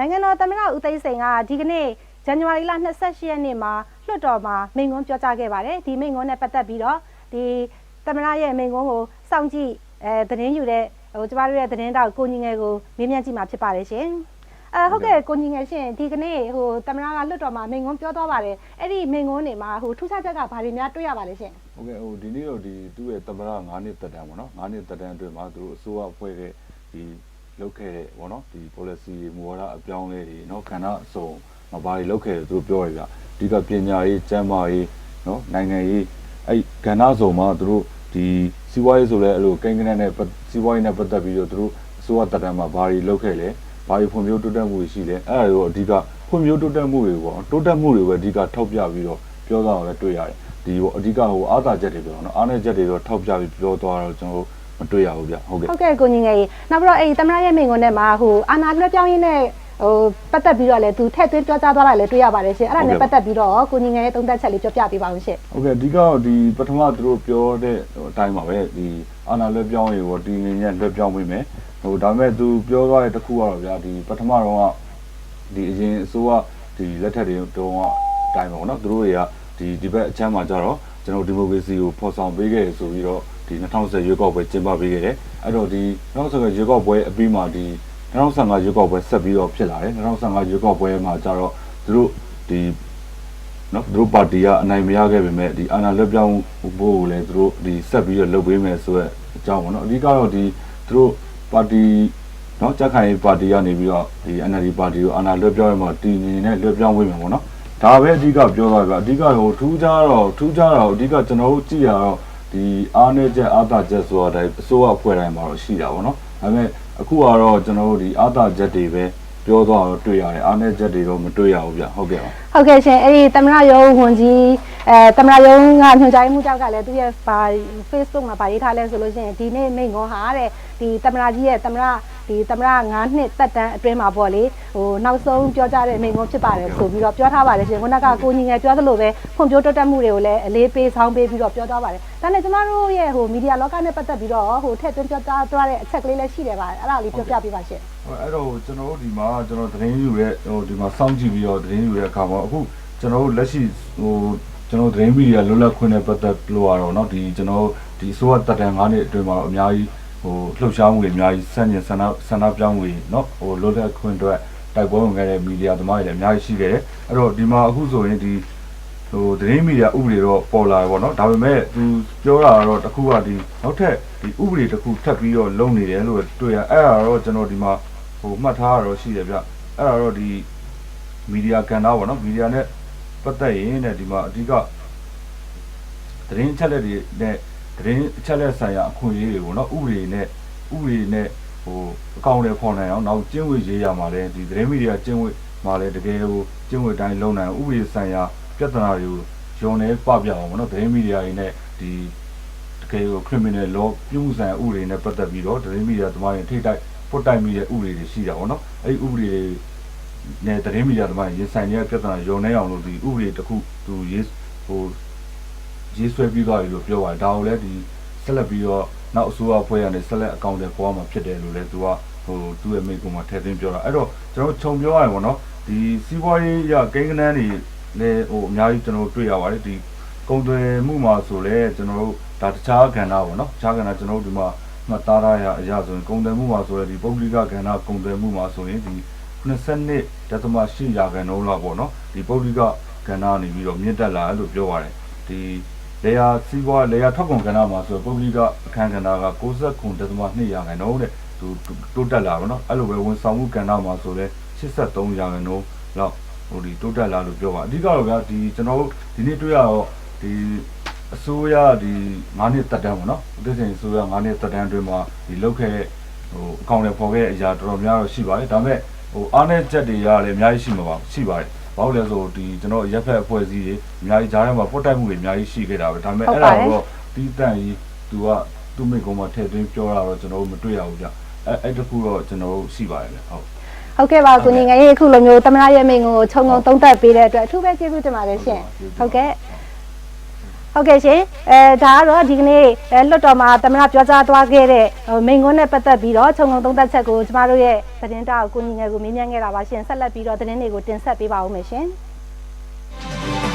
နိုင်ငံတော်သမ္မတဦးသိန်းစိန်ကဒီကနေ့ဇန်နဝါရီလ28ရက်နေ့မှာလွှတ်တော်မှာမိန့်ခွန်းပြောကြားခဲ့ပါတယ်ဒီမိန့်ခွန်းနဲ့ပတ်သက်ပြီးတော့ဒီသမ္မတရဲ့မိန့်ခွန်းကိုစောင့်ကြည့်အဲသတင်းယူတဲ့ဟိုကျမတို့ရဲ့သတင်းတောက်ကိုညီငယ်ကိုမေးမြန်းကြည့်မှာဖြစ်ပါတယ်ရှင်အဲဟုတ်ကဲ့ကိုညီငယ်ရှင်ဒီကနေ့ဟိုသမ္မတကလွှတ်တော်မှာမိန့်ခွန်းပြောသွားပါတယ်အဲ့ဒီမိန့်ခွန်းတွေမှာဟိုထူးခြားချက်ကဘာတွေများတွေ့ရပါလဲရှင်ဟုတ်ကဲ့ဟိုဒီနေ့တော့ဒီသူ့ရဲ့သမရ9နှစ်တက်တန်းပေါ့နော်9နှစ်တက်တန်းအတွင်းမှာသူတို့အစိုးရအဖွဲ့တဲ့ဒီ လုပ်ခဲ့တဲ့ပေါ့နော်ဒီ policy မူဝါဒအပြောင်းလဲတွေနော်ခန္ဓာအစုံမဘာတွေလုပ်ခဲ့တယ်သူတို့ပြောရပြအဓိကပညာရေးကျန်းမာရေးနော်နိုင်ငံရေးအဲ့ကဏ္ဍစုံမှာသူတို့ဒီစီးပွားရေးဆိုလဲအဲ့လိုကိန်းကနနဲ့ပတ်စီးပွားရေးနဲ့ပတ်သက်ပြီးတော့သူတို့အစိုးရတက်တန်းမှာဘာတွေလုပ်ခဲ့လဲဘာတွေဖွံ့ဖြိုးတိုးတက်မှုတွေရှိလဲအဲ့ဒါတွေကိုအဓိကဖွံ့ဖြိုးတိုးတက်မှုတွေပေါ့နော်တိုးတက်မှုတွေပဲအဓိကထောက်ပြပြီးတော့ပြောသွားတာလည်းတွေ့ရတယ်ဒီဟိုအဓိကဟိုအားသာချက်တွေပြောတော့နော်အားနည်းချက်တွေတော့ထောက်ပြပြီးပြောသွားတော့ကျွန်တော်တို့ မတွေ့ရဘူးဗျဟုတ်ကဲ့ဟုတ်ကဲ့ကိုညီငယ်ကြီးနောက်ပြီးတော့အဲ့ဒီသမ္မတရဲ့မိန့်ခွန်းထဲမှာဟိုအာနာလွှဲပြောင်းရင်းနဲ့ဟိုပတ်သက်ပြီးတော့လည်းသူထည့်သွင်းပြောကြားသွားတာလည်းတွေ့ရပါတယ်ရှင်အဲ့ဒါနဲ့ပတ်သက်ပြီးတော့ကိုညီငယ်ရဲ့သုံးသပ်ချက်လေးပြောပြပေးပါဦးရှင်ဟုတ်ကဲ့အဓိကတော့ဒီပထမသူတို့ပြောတဲ့အတိုင်းပါပဲဒီအာနာလွှဲပြောင်းရေပေါ့ဒီငင်းညက်လွှဲပြောင်းပေးမယ်ဟိုဒါပေမဲ့သူပြောသွားတဲ့တစ်ခုကတော့ဗျာဒီပထမတော့ကဒီအရင်အစိုးရဒီလက်ထက်တွေတုန်းကအတိုင်းပါပေါ့နော်သူတို့တွေကဒီဒီဘက်အချမ်းမှာကြတော့ကျွန်တော်ဒီမိုကရေစီကိုဖော်ဆောင်ပေးခဲ့ဆိုပြီးတော့ ဒီ2010ရွေးကောက်ပွဲကျင်းပပေးခဲ့တယ်အဲ့တော့ဒီ2010ရွေးကောက်ပွဲအပြီးမှာဒီ2015ရွေးကောက်ပွဲဆက်ပြီးတော့ဖြစ်လာတယ်2015ရွေးကောက်ပွဲမှာကြတော့သူတို့ဒီနော်သူတို့ပါတီကအနိုင်မရခဲ့ပေမဲ့ဒီအာဏာလက်ပြောင်းဖို့ကိုလည်းသူတို့ဒီဆက်ပြီးတော့လုပ်ပေးမယ်ဆိုတော့အကြောင်းပေါ့နော်အဓိကတော့ဒီသူတို့ပါတီနော်ကြက်ခိုင်ရေးပါတီကနေပြီးတော့ဒီ NLD ပါတီကိုအာဏာလွှဲပြောင်းရမှာတီနေနဲ့လွှဲပြောင်းဝေးမယ်ပေါ့နော်ဒါပဲအဓိကပြောသွားပြအဓိကဟိုထူးခြားတော့ထူးခြားတော့အဓိကကျွန်တော်တို့ကြည့်ရတော့ ဒီအားနေချက်အာသာချက်ဆိုတာတိုင်းအစိုးရအဖွဲ့တိုင်းမှာတော့ရှိတာပေါ့နော်ဒါပေမဲ့အခုကတော့ကျွန်တော်တို့ဒီအာသာချက်တွေပဲပြောသွားတော့တွေ့ရတယ်အားနေချက်တွေတော့မတွေ့ရဘူးဗျဟုတ်ကဲ့ပါဟုတ်ကဲ့ရှင်အဲ့ဒီသမ္မတရုံးဝန်ကြီးအဲသမ္မတရုံးကညွှန်ကြားရေးမှူးကြောက်ကလည်းသူ့ရဲ့ဘာ Facebook မှာဗာရေးထားလဲဆိုလို့ရှိရင်ဒီနေ့မိန့်ခွန်းဟာတဲ့ဒီသမ္မတကြီးရဲ့သမ္မတဒီသမ္မတ9နှစ်တက်တန်းအတွင်းမှာပေါ့လေဟိုနောက်ဆုံးပြောကြားတဲ့မိန့်ခွန်းဖြစ်ပါတယ်ဆိုပြီးတော့ပြောထားပါတယ်ရှင်ခုနကကိုညီငယ်ပြောသလိုပဲဖွံ့ဖြိုးတိုးတက်မှုတွေကိုလည်းအလေးပေးဆောင်ပေးပြီးတော့ပြောသွားပါတယ်ဒါနဲ့ကျမတို့ရဲ့ဟိုမီဒီယာလောကနဲ့ပတ်သက်ပြီးတော့ဟိုထည့်သွင်းပြောကြားသွားတဲ့အချက်ကလေးလည်းရှိတယ်ပါအဲ့ဒါလေးပြောပြပေးပါရှင် ဟိုအဲ့တော့ကျွန်တော်တို့ဒီမှာကျွန်တော်သတင်းယူရဲဟိုဒီမှာစောင့်ကြည့်ပြီးတော့သတင်းယူရဲအခါမှာအခုကျွန်တော်တို့လက်ရှိဟိုကျွန်တော်သတင်းမီဒီယာလွတ်လပ်ခွင့်နဲ့ပတ်သက်လို့ရတော့เนาะဒီကျွန်တော်ဒီအစိုးရတပ်တန်း၅နှစ်အတွင်းမှာတော့အများကြီး ဟိုလှုပ်ရှားမှုတွေအများကြီးစန့်ကျင်ဆန္ဒဆန္ဒပြောင်းမှုတွေเนาะဟိုလွတ်လပ်ခွင့်အတွက်တိုက်ပွဲဝင်ခဲ့တဲ့မီဒီယာသမားတွေလည်းအများကြီးရှိခဲ့တယ်အဲ့တော့ဒီမှာအခုဆိုရင်ဒီဟိုသတင်းမီဒီယာဥပဒေတော့ပေါ်လာတယ်ပေါ့နော်ဒါပေမဲ့သူပြောတာကတော့တစ်ခုကဒီနောက်ထပ်ဒီဥပဒေတစ်ခုထပ်ပြီးတော့လုပ်နေတယ်လို့တွေ့ရအဲ့ဒါတော့ကျွန်တော်ဒီမှာ ဟိုမှတ်ထားရတော့ရှိတယ်ဗျအဲ့ဒါတော့ဒီမီဒီယာကန်တာပေါ့နော်မီဒီယာနဲ့ပတ်သက်ရင်တဲ့ဒီမှာအဓိကသတင်းအချက်လက်တွေနဲ့ သတင်းအချက်လက်ဆိုင်ရာအခွင့်အရေးတွေပေါ့နော်ဥပဒေနဲ့ဥပဒေနဲ့ဟိုအကောင့်တွေခေါ်နိုင်အောင်နောက်ကျင့်ဝတ်ရေးရမှာလဲဒီသတင်းမီဒီယာကျင့်ဝတ်မှာလဲတကယ်ဟိုကျင့်ဝတ်တိုင်းလုံးနိုင်အောင်ဥပဒေဆိုင်ရာပြဿနာတွေကိုယုံနေပပြအောင်ပေါ့နော်သတင်းမီဒီယာတွေနဲ့ဒီတကယ်ကို criminal law ပြုမှုဆိုင်ဥပဒေနဲ့ပတ်သက်ပြီးတော့သတင်းမီဒီယာသမားတွေထိတိုက်ပုတ်တိုက်မိတဲ့ဥပဒေတွေရှိတာပေါ့နော်အဲ့ဒီဥပဒေတွေနဲ့သတင်းမီဒီယာသမားတွေရင်ဆိုင်နေတဲ့ပြဿနာယုံနေအောင်လို့ဒီဥပဒေတစ်ခုသူရေးဟို ရေးဆွဲပြီးသွားပြီလို့ပြောပါတယ်ဒါကိုလည်းဒီဆက်လက်ပြီးတော့နောက်အစိုးရအဖွဲ့ကနေဆက်လက်အကောင့်တွေပေါ်မှာဖြစ်တယ်လို့လည်းသူကဟိုသူ့ရဲ့မိန့်ခွန်းမှာထည့်သွင်းပြောတာအဲ့တော့ကျွန်တော်ခြုံပြောရရင်ပေါ့နော်ဒီစီးပွားရေးရကိန်းဂဏန်းတွေလည်းဟိုအများကြီးကျွန်တော်တွေ့ရပါတယ်ဒီကုန်သွယ်မှုမှာဆိုလဲကျွန်တော်တို့ဒါတခြားကဏ္ဍပေါ့နော်တခြားကဏ္ဍကျွန်တော်တို့ဒီမှာမှတ်သားရအရာဆိုရင်ကုန်သွယ်မှုမှာဆိုလဲဒီပုဂ္ဂလိကကဏ္ဍကုန်သွယ်မှုမှာဆိုရင်ဒီ22.8ရာခိုင်နှုန်းလောက်ပေါ့နော်ဒီပုဂ္ဂလိကကဏ္ဍနေပြီးတော့မြင့်တက်လာတယ်လို့ပြောပါတယ်ဒီ လေယာစီးပွားလေယာထောက်ကုန်ကဏ္ဍမှာဆိုပုဂ္ဂလိကအခန်းကဏ္ဍက69.2ရာခိုင်နှုန်းတဲ့သူတိုးတက်လာပါတော့အဲ့လိုပဲဝန်ဆောင်မှုကဏ္ဍမှာဆိုလဲ83ရာခိုင်နှုန်းလောက်ဟိုဒီတိုးတက်လာလို့ပြောပါအဓိကတော့ဗျာဒီကျွန်တော်တို့ဒီနေ့တွေ့ရတော့ဒီအစိုးရဒီ9နှစ်တက်တန်းပေါ့နော်ဥပဒေအစိုးရ9နှစ်တက်တန်းအတွင်းမှာဒီလောက်ခဲ့တဲ့ဟိုအကောင့်တွေပေါ်ခဲ့တဲ့အရာတော်တော်များတော့ရှိပါတယ်ဒါပေမဲ့ဟိုအားနဲ့ချက်တွေရလည်းအများကြီးရှိမှာပါရှိပါတယ် ဘာလို့လဲဆိုဒီကျွန်တော်ရက်ဖက်အဖွဲ့အစည်းတွေအများကြီးဂျားထဲမှာပုတ်တိုက်မှုတွေအများကြီးရှိခဲ့တာပဲဒါပေမဲ့အဲ့ဒါတော့တီးတန့်ကြီးသူကသူ့မိကုံးမှာထည့်သွင်းပြောတာတော့ကျွန်တော်တို့မတွေ့ရဘူးဗျအဲ့အဲ့တခုတော့ကျွန်တော်တို့ရှိပါတယ်ဗျဟုတ်ဟုတ်ကဲ့ပါကိုညီငယ်ရေအခုလိုမျိုးသမ္မတရဲ့မိန့်ခွန်းကိုခြုံငုံသုံးသပ်ပေးတဲ့အတွက်အထူးပဲကျေးဇူးတင်ပါတယ်ရှင်ဟုတ်ကဲ့ ဟုတ်ကဲ့ရှင်အဲဒါကတော့ဒီကနေ့အဲလွတ်တော်မှာသမရပြောကြားသွားခဲ့တဲ့ဟိုမိန်ကွန်းနဲ့ပတ်သက်ပြီးတော့ခြုံငုံသုံးသက်ချက်ကိုကျမတို့ရဲ့သတင်းတောက်ကိုညီငယ်ကိုမေးမြန်းခဲ့တာပါရှင်ဆက်လက်ပြီးတော့သတင်းတွေကိုတင်ဆက်ပေးပါဦးမယ်ရှင်။